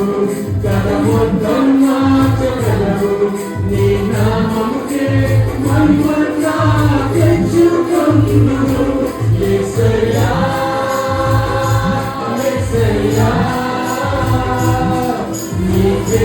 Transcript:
మార్చగలవు తన మొత్తం మార్చగలవు నీ నామముకే మహిమంతా తెచ్చుకొందును యేసయ్యా యేసయ్యా నీకే